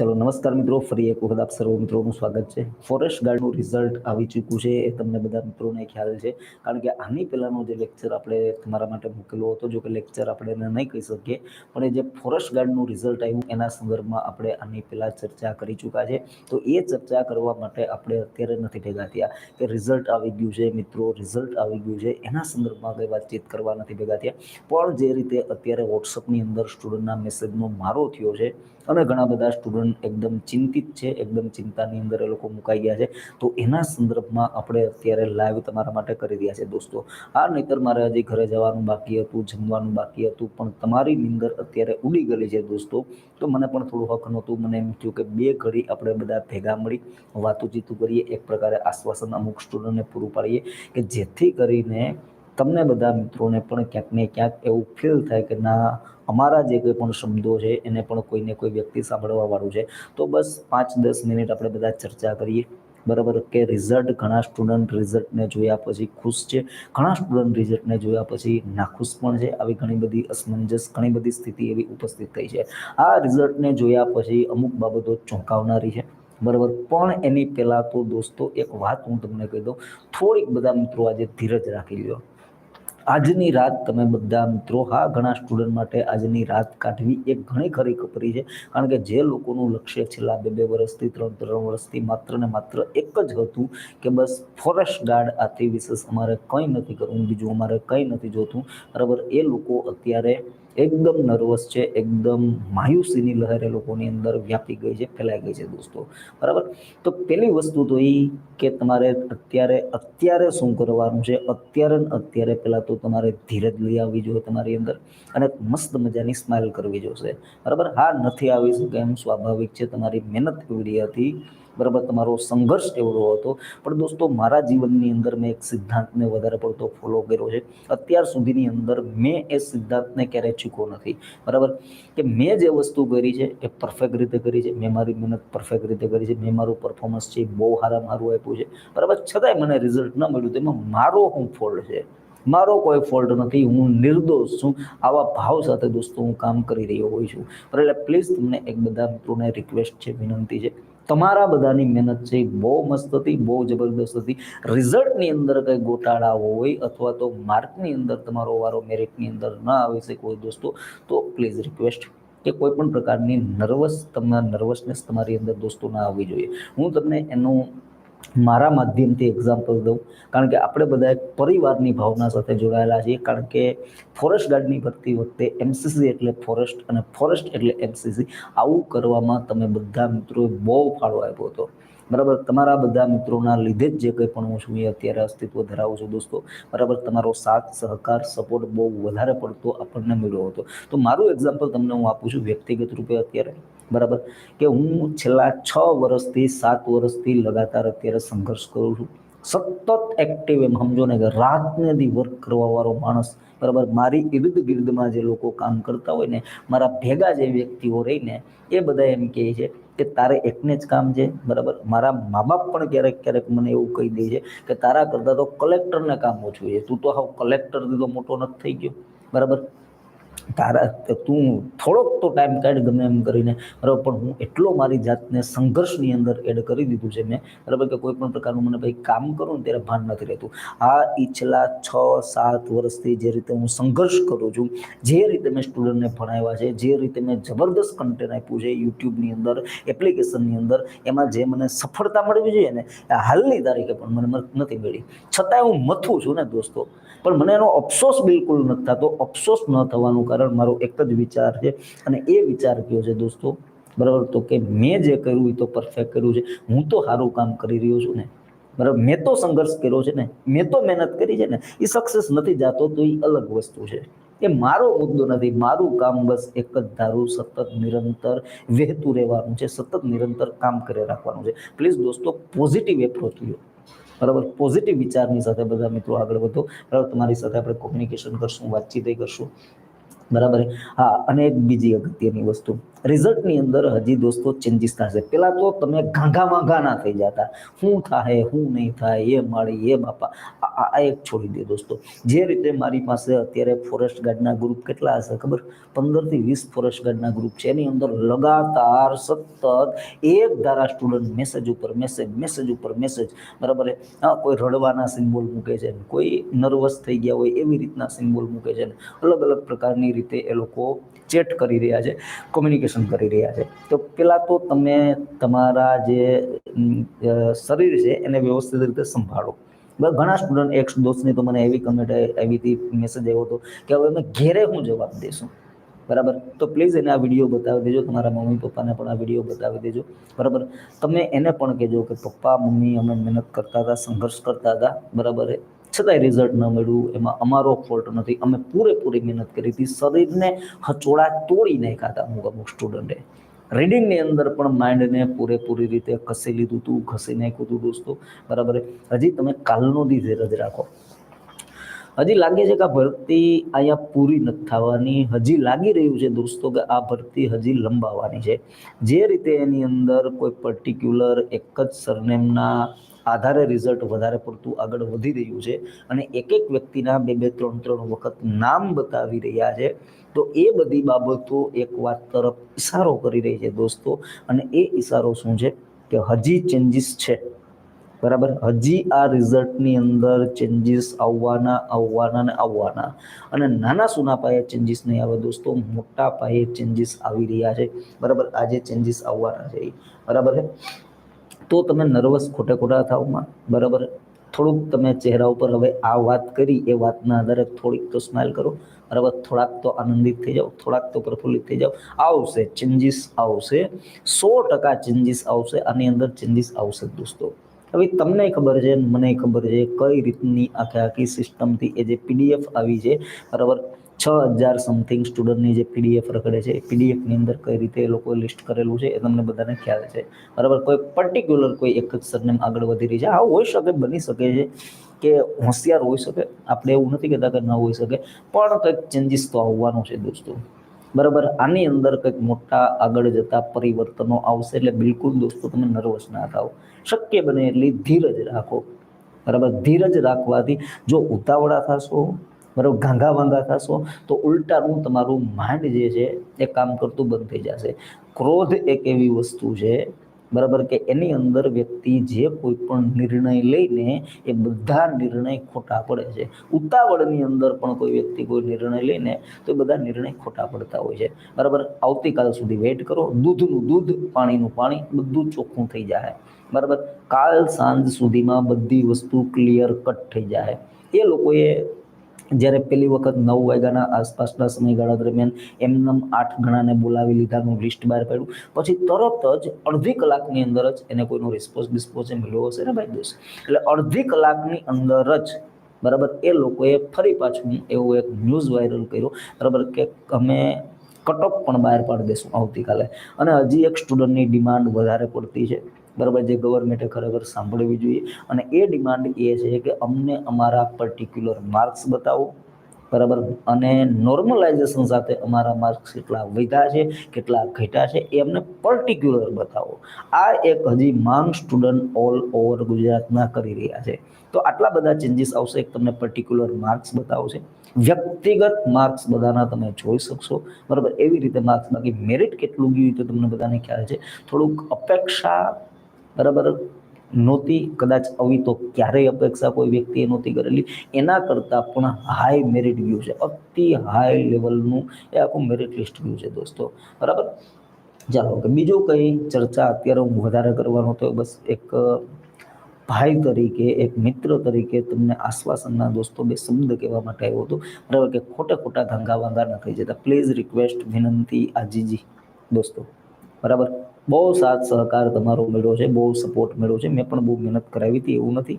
ચલો નમસ્કાર મિત્રો, ફરી એક વખત આપ સર્વ મિત્રોનું સ્વાગત છે. ફોરેસ્ટ ગાર્ડનું રિઝલ્ટ આવી ચૂક્યું છે એ તમને બધા મિત્રોને ખ્યાલ છે. કારણ કે આની પહેલાંનો જે લેક્ચર આપણે તમારા માટે મૂકેલો હતો, જો કે લેક્ચર આપણે એને નહીં કહી શકીએ, પણ એ જે ફોરેસ્ટ ગાર્ડનું રિઝલ્ટ આવ્યું એના સંદર્ભમાં આપણે આની પહેલાં ચર્ચા કરી ચૂક્યા છે. તો એ ચર્ચા કરવા માટે આપણે અત્યારે નથી ભેગા થયા કે રિઝલ્ટ આવી ગયું છે મિત્રો રિઝલ્ટ આવી ગયું છે એના સંદર્ભમાં કંઈ વાતચીત કરવા નથી ભેગા થયા. પણ જે રીતે અત્યારે વોટ્સઅપની અંદર સ્ટુડન્ટના મેસેજનો મારો થયો છે અને ઘણા બધા સ્ટુડન્ટ એકદમ ચિંતિત છે, એકદમ ચિંતાની અંદર એ લોકો મુકાઈ ગયા છે. તો એના સંદર્ભમાં આપણે અત્યારે લાઈવ તમારા માટે કરી રહ્યા છે દોસ્તો. આ નહીતર મારે હજી ઘરે જવાનું બાકી હતું, જમવાનું બાકી હતું, પણ તમારી નિંદર અત્યારે ઉડી ગયેલી છે દોસ્તો. તો મને પણ થોડું હક નહોતું, મને એમ થયું કે બે ઘડી આપણે બધા ભેગા મળી વાતુચીતું કરીએ, એક પ્રકારે આશ્વાસન અમુક સ્ટુડન્ટને પૂરું પાડીએ કે જેથી કરીને તમને બધા મિત્રોને પણ ક્યાંક ને ક્યાંક એવું ફીલ થાય કે ના, અમારા જે કોઈ પણ શબ્દો છે, એને પણ કોઈને કોઈ વ્યક્તિ સાંભળવાવાળું છે. તો બસ પાંચ દસ મિનિટ આપણે બધા ચર્ચા કરીએ. બરાબર કે રિઝલ્ટ ઘણા સ્ટુડન્ટ રિઝલ્ટને જોયા પછી ખુશ છે, ઘણા સ્ટુડન્ટ રિઝલ્ટને જોયા પછી નાખુશ પણ છે. આવી ઘણી બધી અસમંજસ, ઘણી બધી સ્થિતિ એવી ઉપસ્થિત થઈ છે. આ રિઝલ્ટને જોયા પછી અમુક બાબતો ચોંકાવનારી છે. બરાબર, પણ એની પહેલાં તો દોસ્તો, એક વાત હું તમને કહી દઉં. થોડીક બધા મિત્રો આજે ધીરજ રાખી લ્યો. આજની રાત તમે બધા મિત્રો, હા, ઘણા સ્ટુડન્ટ માટે આજની રાત કાઢવી એ ઘણી ખરી કપરી છે. કારણ કે જે લોકોનું લક્ષ્ય છેલ્લા બે બે વર્ષથી, ત્રણ ત્રણ વર્ષથી માત્ર ને માત્ર એક જ હતું કે બસ ફોરેસ્ટ ગાર્ડ આથી વિશેષ અમારે કંઈ નથી કરવું, બીજું અમારે કંઈ નથી જોતું. બરાબર, એ લોકો અત્યારે એકદમ નર્વસ છે, એકદમ માયુસીની લહેર એ લોકોની અંદર વ્યાપી ગઈ છે, ફેલાઈ ગઈ છે દોસ્તો. બરાબર? તો પહેલી વસ્તુ તો એ કે તમારે અત્યારે અત્યારે શું કરવાનું છે? અત્યારે ને અત્યારે પહેલાં તો તમારે ધીરજ લઈ આવવી જોઈએ તમારી અંદર અને મસ્ત મજાની સ્માઇલ કરવી જોશે. બરાબર? હા, નથી આવી શકે એમ સ્વાભાવિક છે. તમારી મહેનત એવડી હતી. બરાબર, તમારો સંઘર્ષ એવડો હતો. પણ દોસ્તો, મારા જીવનની અંદર મેં એક સિદ્ધાંતને વધારે પડતો ફોલો કર્યો છે. અત્યાર સુધીની અંદર મેં એ સિદ્ધાંતને ક્યારેય ચૂકો નથી. બરાબર? કે મેં જે વસ્તુ કરી છે એ પરફેક્ટ રીતે કરી છે. મેં મારી મહેનત પરફેક્ટ રીતે કરી છે. મેં મારું પરફોર્મન્સ છે બહુ સારા મારું આપ્યું છે. બરાબર? છતાંય મને રિઝલ્ટ ન મળ્યું. તેમાં મારો શું ફોલ્ટ છે? મારો કોઈ ફોલ્ટ નથી. હું નિર્દોષ છું. આવા ભાવ સાથે દોસ્તો, હું કામ કરી રહ્યો હોઉં છું. એટલે પ્લીઝ તમને એક બધા મિત્રોને રિક્વેસ્ટ છે, વિનંતી છે. તમારા બધાની મહેનત છે, બહુ મસ્ત હતી, બહુ જબરદસ્ત હતી. રિઝલ્ટની અંદર કંઈ ગોટાળા હોય અથવા તો માર્કની અંદર તમારો વારો મેરિટની અંદર ન આવી શકે હોય દોસ્તો, તો પ્લીઝ રિક્વેસ્ટ કે કોઈ પણ પ્રકારની નર્વસ તમારા નર્વસનેસ તમારી અંદર દોસ્તો ના આવવી જોઈએ. હું તમને એનું મારા માધ્યમથી એક્ઝામ્પલ દઉં. કારણ કે આપણે બધા પરિવારની ભાવના સાથે જોડાયેલા છીએ. કારણ કે ફોરેસ્ટ ગાર્ડની ભરતી વખતે એમસીસી એટલે ફોરેસ્ટ અને ફોરેસ્ટ એટલે એમસીસી આવું કરવામાં તમે બધા મિત્રોએ બહુ ફાળો આપ્યો હતો. બરાબર? તમારા બધા મિત્રોના લીધે જ જે કંઈ પણ હું છું એ અત્યારે અસ્તિત્વ ધરાવું છું દોસ્તો. બરાબર? તમારો સાથ, સહકાર સપોર્ટ બહુ વધારે પડતો આપણને મળ્યો હતો. તો મારું એક્ઝામ્પલ તમને હું આપું છું વ્યક્તિગત રૂપે અત્યારે. બરાબર? કે હું છેલ્લા છ વર્ષથી, સાત વર્ષથી લગાતાર અત્યારે સંઘર્ષ કરું છું. સતત એક્ટિવ એમ, સમજો ને કે રાતને દી વર્ક કરવાવાળો માણસ, બરાબર? મારી ઇર્દ ગિર્દમાં જે લોકો કામ કરતા હોય ને, મારા ભેગા જે વ્યક્તિઓ રહીને એ બધા એમ કહે છે કે તારે એકને જ કામ છે, બરાબર? મારા મા બાપ પણ ક્યારેક ક્યારેક મને એવું કહી દે છે કે તારા કરતાં તો કલેક્ટરને કામ ઓછું છે. તું તો હાવ કલેક્ટરથી તો મોટો નથી થઈ ગયો, બરાબર? તારા તું થોડોક તો ટાઈમ કાઢ ગમે એમ કરીને. બરાબર, પણ હું એટલો મારી જાતને સંઘર્ષની અંદર એડ કરી દીધું છે મેં. બરાબર કે કોઈ પણ પ્રકારનું મને ભાઈ કામ કરું ને ત્યારે ભાન નથી રહેતું. આ એ છ, સાત વર્ષથી જે રીતે હું સંઘર્ષ કરું છું, જે રીતે મેં સ્ટુડન્ટને ભણાવ્યા છે, જે રીતે મેં જબરદસ્ત કન્ટેન્ટ આપ્યું છે યુટ્યુબની અંદર એપ્લિકેશનની અંદર, એમાં જે મને સફળતા મળવી જોઈએ ને હાલની તારીખે પણ મને નથી મળી. છતાંય હું મથું છું ને દોસ્તો. પણ મને એનો અફસોસ બિલકુલ નથી થતો. અફસોસ ન થવાનું કારણ મારો એક જ વિચાર છે અને એ વિચાર કયો છે દોસ્તો? બરાબર? તો કે મેં જે કર્યું એ તો પરફેક્ટ કર્યું છે. હું તો સારું કામ કરી રહ્યો છું ને. બરાબર? મેં તો સંઘર્ષ કર્યો છે ને. મેં તો મહેનત કરી છે ને. એ સક્સેસ નથી જાતો તો એ અલગ વસ્તુ છે. એ મારો મુદ્દો નથી. મારું કામ બસ એક જ ધારું સતત નિરંતર વહેતું રહેવાનું છે. સતત નિરંતર કામ કરી રાખવાનું છે. પ્લીઝ દોસ્તો પોઝિટિવ એપ્રોચ લો બરાબર? પોઝિટિવ વિચારની સાથે બધા મિત્રો આગળ વધો. બરાબર? તમારી સાથે આપણે કોમ્યુનિકેશન કરશું, વાતચીત કરશું. બરાબર હા, અને એક બીજી અગત્યની વસ્તુ. રિઝલ્ટની અંદર હજી દોસ્તો ચેન્જીસ થશે. પહેલાં તો તમે ઘાંઘા વાંઘા થઈ જતા. શું થાય શું નહીં થાય એ માળી, એ બાપા. આ એક છોડી દે દોસ્તો. જે રીતે મારી પાસે અત્યારે ફોરેસ્ટ ગાર્ડના ગ્રુપ કેટલા હશે ખબર? પંદરથી વીસ ફોરેસ્ટ ગાર્ડના ગ્રુપ છે. એની અંદર લગાતાર સતત એક ધારા સ્ટુડન્ટ મેસેજ ઉપર મેસેજ મેસેજ ઉપર મેસેજ બરાબર હા, કોઈ રડવાના સિમ્બોલ મૂકે છે, કોઈ નર્વસ થઈ ગયા હોય એવી રીતના સિમ્બોલ મૂકે છે. અલગ અલગ પ્રકારની રીતે એ લોકો ચેટ કરી રહ્યા છે કોમ્યુનિકેશન કરી રહ્યા છે. તો પહેલાં તો તમે તમારા જે શરીર છે એને વ્યવસ્થિત રીતે સંભાળો. બરાબર ઘણા સ્ટુડન્ટ એક દોસ્તની તો મને એવી કમેન્ટ આવી મેસેજ આવ્યો હતો કે હવે અમે ઘેરે હું જવાબ દેશું. બરાબર? તો પ્લીઝ એને આ વીડિયો બતાવી દેજો, તમારા મમ્મી પપ્પાને પણ આ વીડિયો બતાવી દેજો. બરાબર? તમે એને પણ કહેજો કે પપ્પા, મમ્મી અમે મહેનત કરતા હતા, સંઘર્ષ કરતા હતા. બરાબર છતાંય રિઝલ્ટ ન મળ્યું. એમાં અમારો ફોલ્ટ નથી. અમે પૂરેપૂરી મહેનત કરી હતી. શરીરને હચોળા તોડી નાખ્યા હતા અમુક અમુક સ્ટુડન્ટે રીડિંગની અંદર પણ માઇન્ડને પૂરેપૂરી રીતે ખસી લીધું હતું ખસી નાખ્યું હતું દોસ્તો. બરાબર હજી તમે કાલનો દી ધીરજ રાખો. હજી લાગે છે કે આ ભરતી અહીંયા પૂરી નથી થવાની. હજી લાગી રહ્યું છે દોસ્તો કે આ ભરતી હજી લંબાવાની છે. જે રીતે એની અંદર કોઈ પર્ટિક્યુલર એક જ સરનેમના આધારે રિઝલ્ટ વધારે પડતું આગળ વધી રહ્યું છે. અને એક એક વ્યક્તિના બે બે, ત્રણ ત્રણ વખત નામ બતાવી રહ્યા છે. તો એ બધી બાબતો એક વાત તરફ ઈશારો કરી રહી છે દોસ્તો. અને એ ઈશારો શું છે કે હજી ચેન્જીસ છે. બરાબર? હજી આ રિઝલ્ટની અંદર ચેન્જીસ આવવાના આવવાના ને આવવાના. અને નાના સુના પાયે ચેન્જીસ નહીં આવે દોસ્તો. મોટા પાયે ચેન્જીસ આવી રહ્યા છે. બરાબર? આજે ચેન્જીસ આવવાના છે બરાબર છે? તો તમે નર્વસ ખોટા ખોટા થાવમાં, બરાબર? થોડુંક તમે ચહેરા ઉપર હવે આ વાત કરી, એ વાતના આધારે થોડીક તો સ્માઇલ કરો, બરાબર? થોડાક તો આનંદિત થઈ જાઓ, થોડાક તો પ્રફુલ્લિત થઈ જાઓ. આવશે ચેન્જીસ આવશે, સો ટકા ચેન્જીસ આવશે, આની અંદર ચેન્જીસ આવશે દોસ્તો. હવે તમને ખબર છે, મને ખબર છે, કઈ રીતની આખે આખી સિસ્ટમથી એ જે પીડીએફ આવી છે, બરાબર? છ હજાર સમથિંગ સ્ટુડન્ટની જે પીડીએફ રખડે છે, એ પીડીએફની અંદર કઈ રીતે એ લોકોએ લિસ્ટ કરેલું છે, એ તમને બધાને ખ્યાલ છે. બરાબર, કોઈ પર્ટિક્યુલર કોઈ એક જ સરનેમ આગળ વધી રહી છે. આ હોઈ શકે, બની શકે છે કે હોશિયાર હોઈ શકે, આપણે એવું નથી કહેતા કે ન હોઈ શકે, પણ કંઈક ચેન્જીસ તો આવવાનું છે દોસ્તો. બરાબર, આની અંદર કંઈક મોટા આગળ જતા પરિવર્તનો આવશે એટલે બિલકુલ દોસ્તો તમે નર્વસ ના થાઓ શક્ય બને એટલી ધીરજ રાખો. બરાબર, ધીરજ રાખવાથી જો ઉતાવળા થશો બરાબર ઘાંઘા વાંઘા થશો, તો ઉલટાનું તમારું માઇન્ડ જે છે, એ કામ કરતું બંધ થઈ જશે. ક્રોધ એક એવી વસ્તુ છે, બરાબર, કે એની અંદર વ્યક્તિ જે કોઈ પણ નિર્ણય લઈને એ બધા નિર્ણય ખોટા પડે છે. ઉતાવળની અંદર પણ કોઈ વ્યક્તિ કોઈ નિર્ણય લઈને, તો એ બધા નિર્ણય ખોટા પડતા હોય છે. બરાબર, આવતીકાલ સુધી વેઇટ કરો, દૂધનું દૂધ, પાણીનું પાણી, બધું ચોખ્ખું થઈ જાય. બરાબર, કાલ સાંજ સુધીમાં બધી વસ્તુ ક્લિયર કટ થઈ જાય. એ લોકોએ જ્યારે પહેલી વખત નવ વાગ્યાના આસપાસના સમયગાળા દરમિયાન એમનેમ આઠ ગણાને બોલાવી લીધાનું લિસ્ટ બહાર પાડ્યું. પછી તરત જ અડધી કલાકની અંદર જ એને કોઈનો રિસ્પોન્સ બિસ્પોન્સ મળ્યો હશે ને ભાઈ દોસ્ત? એટલે અડધી કલાકની અંદર જ બરાબર એ લોકોએ ફરી પાછું એવો એક ન્યૂઝ વાયરલ કર્યો. બરાબર કે અમે કટઓફ પણ બહાર પાડી દેશું આવતીકાલે. અને હજી એક સ્ટુડન્ટની ડિમાન્ડ વધારે પડતી છે. બરાબર, જે ગવર્મેન્ટે ખરેખર સાંભળવી જોઈએ. અને એ ડિમાન્ડ એ છે કે અમને અમારા પર્ટિક્યુલર માર્ક્સ બતાવો, બરાબર? અને નોર્મલાઇઝેશન સાથે અમારા માર્ક્સ કેટલા વધ્યા છે, કેટલા ઘટ્યા છે, એ અમને પર્ટિક્યુલર બતાવો. આ એક હજી માંગ સ્ટુડન્ટ ઓલ ઓવર ગુજરાતના કરી રહ્યા છે. તો આટલા બધા ચેન્જીસ આવશે, એક તમને પર્ટિક્યુલર માર્ક્સ બતાવશે. વ્યક્તિગત માર્ક્સ બધાના તમે જોઈ શકશો, બરાબર? એવી રીતે માર્ક્સ બાકી મેરિટ કેટલું ગયું તો તમને બધાને ખ્યાલ છે. થોડુંક અપેક્ષા બરાબર? નહોતી, કદાચ આવી તો ક્યારેય અપેક્ષા કોઈ વ્યક્તિએ નહોતી કરેલી. એના કરતાં પણ હાઈ મેરિટ વ્યૂ છે. અતિ હાઈ લેવલનું એ આખું મેરિટ લિસ્ટ વ્યૂ છે દોસ્તો. બરાબર? ચાલો કે બીજું કંઈ ચર્ચા અત્યારે હું વધારે કરવાનો તો બસ એક ભાઈ તરીકે, એક મિત્ર તરીકે તમને આશ્વાસનના દોસ્તો બે શબ્દ કહેવા માટે આવ્યો હતો. બરાબર કે ખોટા ખોટા ધંગા વાંગા ન થઈ જતા. પ્લીઝ રિક્વેસ્ટ વિનંતી આજીજી દોસ્તો. બરાબર? બહુ સાથ સહકાર તમારો મળ્યો છે, બહુ સપોર્ટ મળ્યો છે. મેં પણ બહુ મહેનત કરાવી હતી, એવું નથી.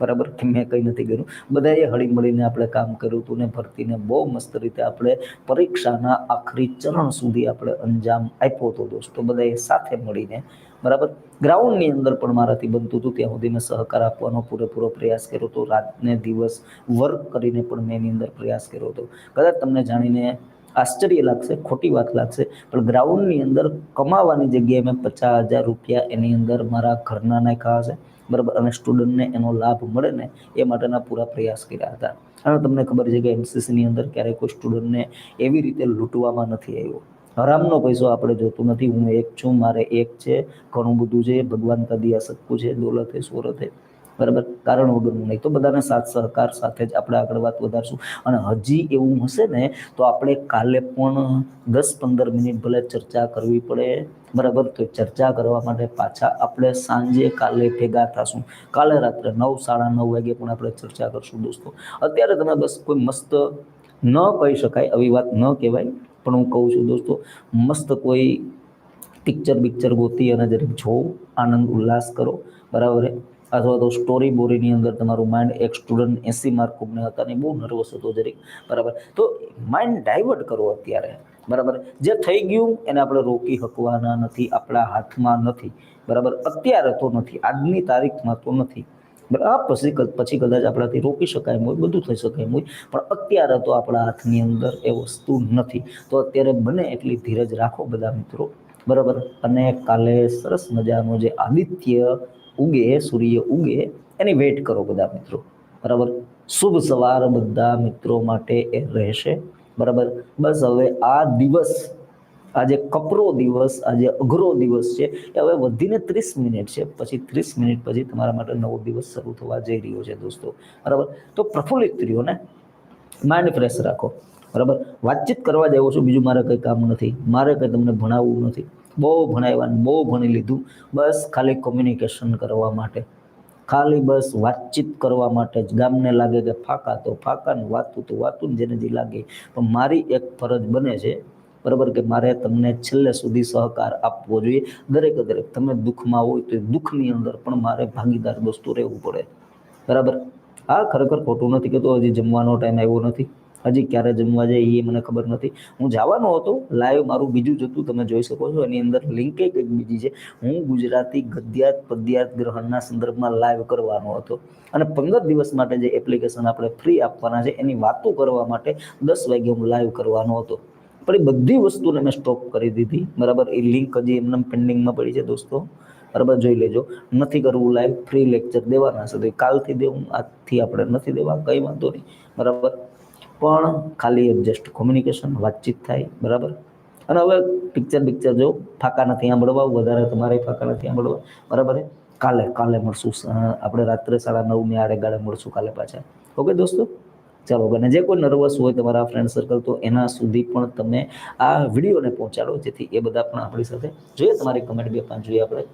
બરાબર? કે મેં કંઈ નથી કર્યું. બધાએ હળી મળીને આપણે કામ કર્યું હતું ને ભરતીને બહુ મસ્ત રીતે આપણે પરીક્ષાના આખરી ચરણ સુધી આપણે અંજામ આપ્યો હતો દોસ્તો. બધાએ સાથે મળીને. બરાબર? ગ્રાઉન્ડની અંદર પણ મારાથી બનતું હતું. ત્યાં સુધી મેં સહકાર આપવાનો પૂરેપૂરો પ્રયાસ કર્યો હતો. રાતને દિવસ વર્ક કરીને પણ મેં એની અંદર પ્રયાસ કર્યો હતો. કદાચ તમને જાણીને આશ્ચર્ય લાગશે, ખોટી વાત લાગશે. પણ ગ્રાઉન્ડની અંદર કમાવાની જગ્યાએ મેં પચાસ હજાર રૂપિયા એની અંદર મારા ઘરના નાખ્યા હશે. બરાબર? અને સ્ટુડન્ટને એનો લાભ મળે ને એ માટેના પૂરા પ્રયાસ કર્યા હતા. અને તમને ખબર છે કે એનસીસીની અંદર ક્યારેય કોઈ સ્ટુડન્ટને એવી રીતે લૂંટવામાં નથી આવ્યો. હરામનો પૈસો આપણે જોતું નથી. હું એક છું, મારે એક છે, ઘણું બધું છે, ભગવાન કદી આ સબકું છે દોલત હે. બરાબર? કારણ વગરનું નહીં. તો બધાને સાથ સહકાર સાથે જ આપણે આગળ વાત વધારશું. અને હજી એવું હશે ને, તો આપણે કાલે પણ દસ પંદર મિનિટ ભલે ચર્ચા કરવી પડે. બરાબર? તો ચર્ચા કરવા માટે પાછા આપણે સાંજે કાલે ભેગા થશું. કાલે રાત્રે નવ, સાડા નવ વાગે પણ આપણે ચર્ચા કરશું દોસ્તો. અત્યારે તમે બસ કોઈ મસ્ત ન કહી શકાય આવી વાત ન કહેવાય. પણ હું કહું છું દોસ્તો, મસ્ત કોઈ પિક્ચર પિક્ચર ગોતી અને જરીક જોઉં આનંદ, ઉલ્લાસ કરો. બરાબર અથવા તો સ્ટોરી બોરીની અંદર તમારું માઇન્ડ એક સ્ટુડન્ટ એસી માર્ક કોકને હતા ને બહુ નર્વસ હતો જરીક. બરાબર. તો માઇન્ડ ડાયવર્ટ કરો અત્યારે. બરાબર. જે થઈ ગયું એને આપણે રોકી શકવાના નથી, આપણા હાથમાં નથી. બરાબર. અત્યારે તો નથી. આજની તારીખમાં તો નથી. બરાબર. પછી પછી કદાચ આપણાથી રોકી શકાય હોય, બધું થઈ શકાય હોય, પણ અત્યારે તો આપણા હાથની અંદર એ વસ્તુ નથી. તો અત્યારે બને એટલી ધીરજ રાખો બધા મિત્રો. બરાબર. અને કાલે સરસ મજાનો જે આદિત્ય ઉગે, સૂર્ય ઉગે. એની વેટ કરો બધા મિત્રો. બરાબર? શુભ સવાર બધા મિત્રો માટે એ રહેશે. બરાબર? બસ હવે આ દિવસ, આજે કપરો દિવસ, આજે અઘરો દિવસ છે. એ હવે વધીને ત્રીસ મિનિટ છે. પછી ત્રીસ મિનિટ પછી તમારા માટે નવો દિવસ શરૂ થવા જઈ રહ્યો છે દોસ્તો. બરાબર? તો પ્રફુલ્લિત રહ્યો ને માઇન્ડ ફ્રેશ રાખો. બરાબર? વાતચીત કરવા જ છું, બીજું મારે કંઈ કામ નથી. મારે કંઈ તમને ભણાવવું નથી. બહુ ભણાવ્યા બહુ ભણી લીધું. બસ ખાલી કોમ્યુનિકેશન કરવા માટે. ખાલી બસ વાતચીત કરવા માટે જ. ગામને લાગે કે ફાકા તો ફાકા વાતું તો વાતું જેને જે લાગે. પણ મારી એક ફરજ બને છે, બરાબર, કે મારે તમને છેલ્લે સુધી સહકાર આપવો જોઈએ. દરેકે દરેક, તમે દુઃખમાં હોય તો દુઃખની અંદર પણ મારે ભાગીદાર દોસ્તો રહેવું પડે. બરાબર? આ ખરેખર ખોટું નથી કે તો હજી જમવાનો ટાઈમ આવ્યો નથી. હજી ક્યારે જમવા જાય એ મને ખબર નથી. હું જવાનો હતો, લાઈવ મારું બીજું જતું તમે જોઈ શકો છો, એની અંદર લિંકે કંઈક બીજી છે. હું ગુજરાતી ગદ્યાત પદ્યાત ગ્રહણના સંદર્ભમાં લાઈવ કરવાનો હતો. અને પંદર દિવસ માટે જે એપ્લિકેશન આપણે ફ્રી આપવાના છે, એની વાતો કરવા માટે દસ વાગે હું લાઈવ કરવાનો હતો. પણ એ બધી વસ્તુને મેં સ્ટોપ કરી દીધી. બરાબર, એ લિંક હજી એમને પેન્ડિંગમાં પડી છે દોસ્તો. બરાબર, જોઈ લેજો. નથી કરવું લાઈવ ફ્રી લેક્ચર દેવાના છે. કાલથી દેવું આજથી આપણે નથી દેવા, કંઈ વાંધો નહીં. બરાબર? પણ ખાલી જસ્ટ કોમ્યુનિકેશન વાતચીત થાય, બરાબર? અને હવે પિક્ચર પિક્ચર જો ફાકા નથી સાંભળવા વધારે તમારે ફાકા નથી સાંભળવા બરાબર કાલે કાલે મળશું આપણે રાત્રે સાડા નવની આડે ગાળે મળશું કાલે પાછા. ઓકે દોસ્તો? ચાલો અને જે કોઈ નર્વસ હોય તમારા ફ્રેન્ડ સર્કલ તો એના સુધી પણ તમે આ વિડીયોને પહોંચાડો, જેથી એ બધા પણ આપણી સાથે જોઈએ, તમારી કમેન્ટ બે પાંચ જોઈએ આપણે.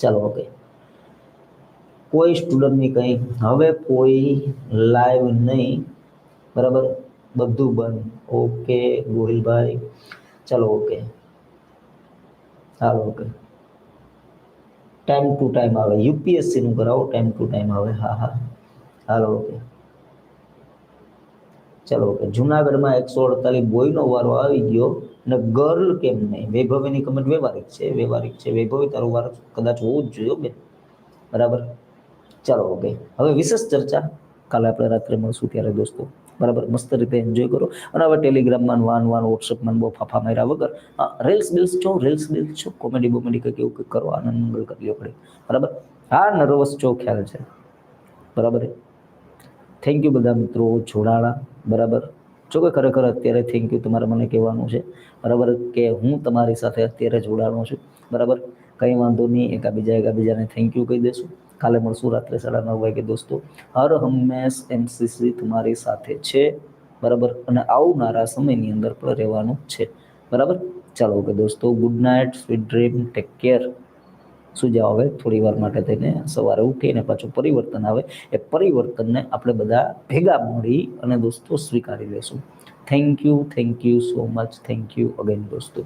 ચાલો, ઓકે. કોઈ સ્ટુડન્ટની કંઈ, હવે કોઈ લાઈવ નહીં. બરાબર? બધું બંધ. ઓકે ગોહિલભાઈ. ચાલો okay hello okay time to time આવે. યુપીએસસીનું કરાવો. ટાઈમ ટુ ટાઈમ આવે. હા હા. હાલો ઓકે ચાલો ઓકે જુનાગઢમાં એકસો અડતાલીસ બોયનો વારો આવી ગયો અને ગર્લ કેમ નહીં? વૈભવીની કમેન્ટ વ્યવહારિક છે. વ્યવહારિક છે. વૈભવી, તારો વારો કદાચ હોવું જ જોઈએ બેન. બરાબર? ચાલો ઓકે હવે વિશેષ ચર્ચા. કાલે આપણે રાત્રે મળશું ત્યારે દોસ્તો. બરાબર? મસ્ત રીતે એન્જોય કરો. અને હવે ટેલિગ્રામમાં વાન વાન વોટ્સઅપમાં બહુ ફાફા માર્યા વગર રીલ્સ બિલ્સ છો? રીલ્સ બિલ્સ છો? કોમેડી બોમેડી કંઈક એવું કંઈક કરો, આનંદ મંગળ કરી લો પડે બરાબર? હા, નર્વસ છો, ખ્યાલ છે. બરાબર થેન્ક યુ બધા મિત્રો, જોડાણા. બરાબર? જો કે ખરેખર અત્યારે થેન્ક યુ તમારે મને કહેવાનું છે. બરાબર? કે હું તમારી સાથે અત્યારે જોડાણો છું. બરાબર? કંઈ વાંધો નહીં એકાબીજા એકાબીજાને થેન્ક યુ કહી દેશું. કાલે મળશું રાત્રે સાડા નવ વાગે દોસ્તો. હર હંમેશ એનસીસી તમારી સાથે છે. બરાબર? અને આવનારા સમયની અંદર પણ રહેવાનું છે. બરાબર? ચાલો ઓકે દોસ્તો good night sweet dream take care શું જાઓ આવે? થોડી વાર માટે થઈને સવારે ઉઠીને પાછું પરિવર્તન આવે. એ પરિવર્તનને આપણે બધા ભેગા મળી અને દોસ્તો સ્વીકારી લેશું. Thank you thank you so much thank you again દોસ્તો.